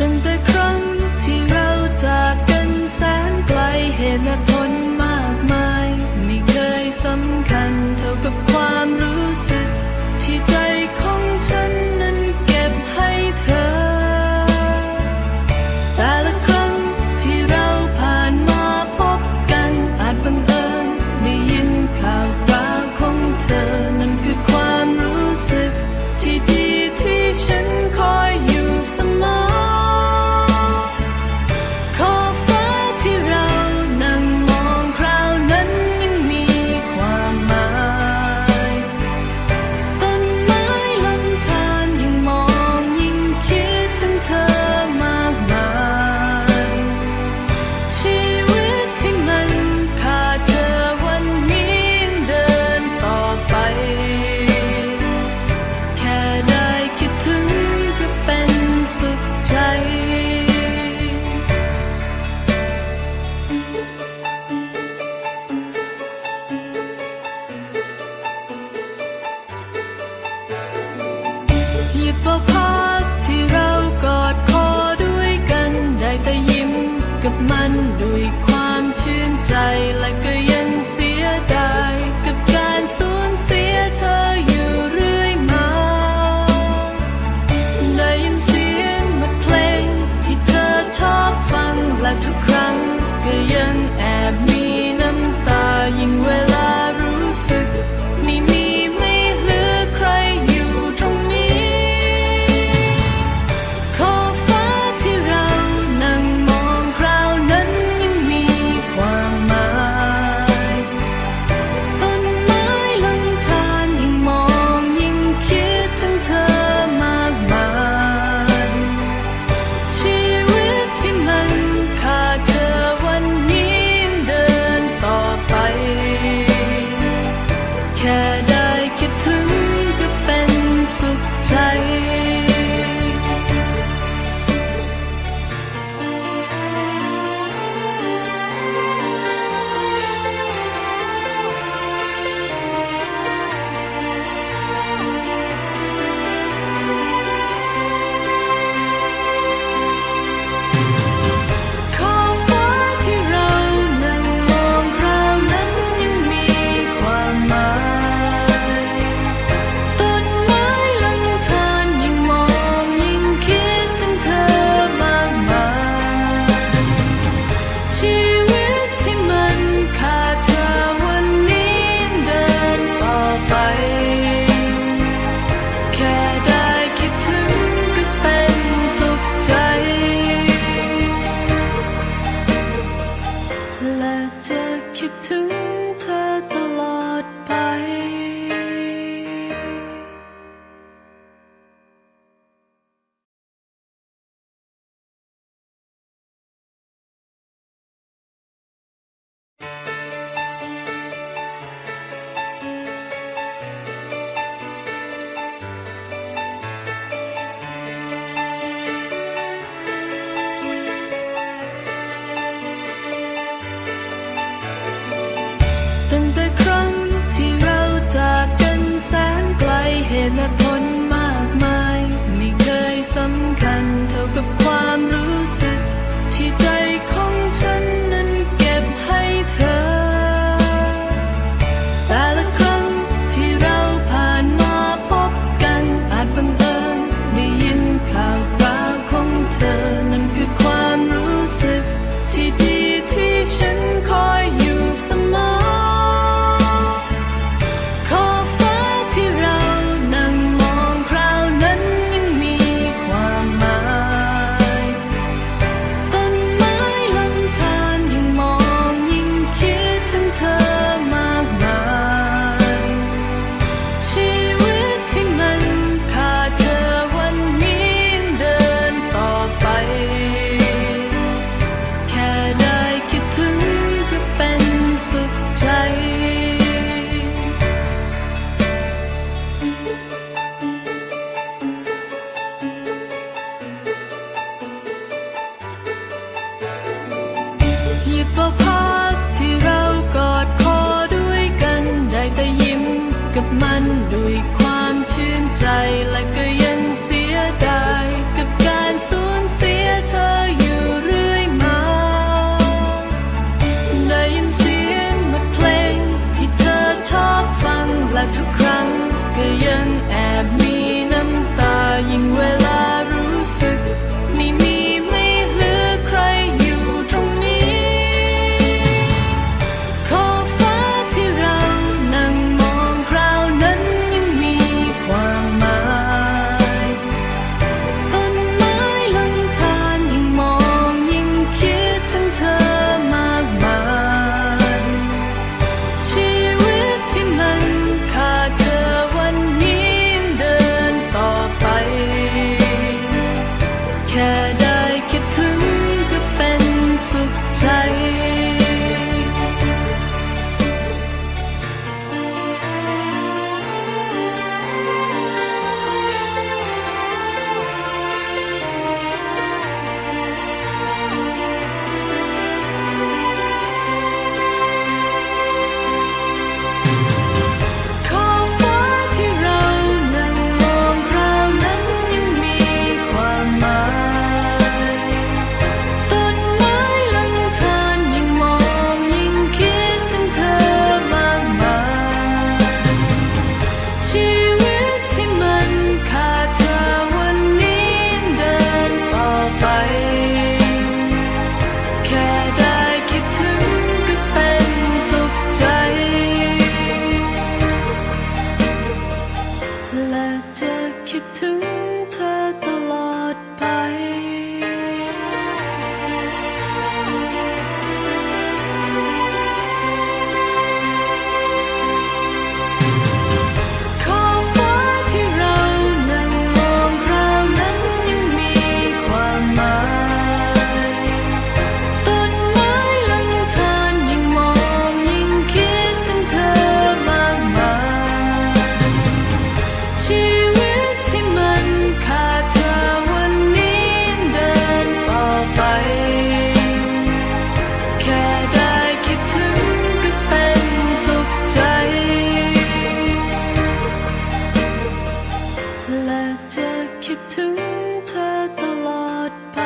等对。 ด้วยความชื่นใจและก็ยังเสียดายกับการสูญเสียเธออยู่เรื่อยมา ได้ยินเสียงมาเพลงที่เธอชอบฟังและทุกครั้งก็ยังแอบมีน้ำตายิ่ง บกว่าพัที่เรากอดคอด้วยกัน ได้แต่ยิ้มกับมันด้วยความชื่นใจและก็ย เธอตลอดไป จะคิดถึงเธอตลอดไป